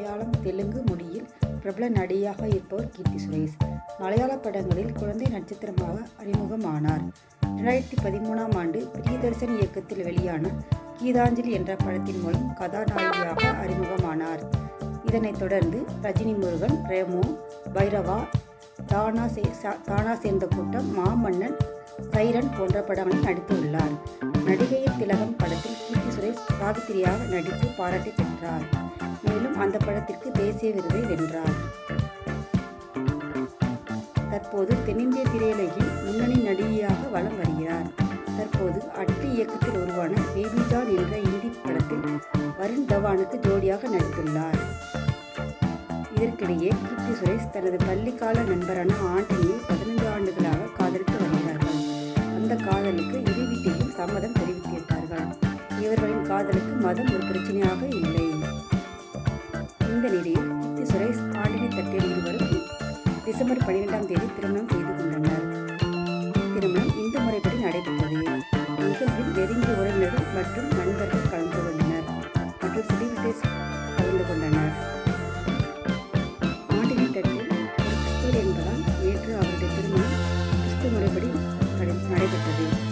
மலையாளம் தெலுங்கு மொழியில் பிரபல நடிகையாக இருப்பவர் கீர்த்தி சுரேஷ். மலையாள படங்களில் குழந்தை நட்சத்திரமாக அறிமுகமானார். ரெண்டாயிரத்தி பதிமூணாம் ஆண்டு பிரியதர்சன் இயக்கத்தில் வெளியான கீதாஞ்சலி என்ற படத்தின் மூலம் கதாநாயகியாக அறிமுகமானார். இதனைத் தொடர்ந்து ரஜினி முருகன் ரேமோ பைரவா தானா சே தானா சேர்ந்த கூட்டம் மாமன்னன் சைரன் போன்ற படங்களில் நடித்துள்ளார் நடிகையின் திலகம் படத்தில் கீர்த்தி சுரேஷ் சாவித்திரியாக நடித்து பாராட்டி பெற்றார். அந்த படத்திற்கு தேசிய விருதை வென்றார். தற்போது தென்னிந்திய திரையுலகில் முன்னணி நடிகையாக வலம் வருகிறார். தற்போது அட்டு இயக்கத்தில் உருவான பேபி ஜான் என்ற இந்தி படத்தில் வருண் தவானுக்கு ஜோடியாக நடித்துள்ளார். இதற்கிடையே கீர்த்தி சுரேஷ் தனது பள்ளிக்கால நண்பரான ஆண்டனியை பதினைந்து ஆண்டுகளாக காதலித்து வருகிறார்கள். அந்த காதலுக்கு இரு சம்மதம் தெரிவித்திருப்பார்கள் இவர்களின் காதலுக்கு மதம் ஒரு பிரச்சனையாக இல்லை. இந்த நிலையில் கீர்த்தி சுரேஷ் தாண்டினி தட்டில் இருவரும் டிசம்பர் பன்னிரெண்டாம் தேதி திருமணம் செய்து கொண்டனர். திருமணம் இந்து முறைப்படி நடைபெற்றது. நிகழ்வில் நெருங்கிய உறவினர்கள் மற்றும் நண்பர்கள் கலந்து கொண்டனர் மற்றும் செலிபிரிட்டிஸ் கலந்து கொண்டனர். ஆண்டினி தட்டில் கிறிஸ்துவர் என்பதால் நேற்று அவருடைய திருமணம் கிறிஸ்து முறைப்படி நடைபெற்றது.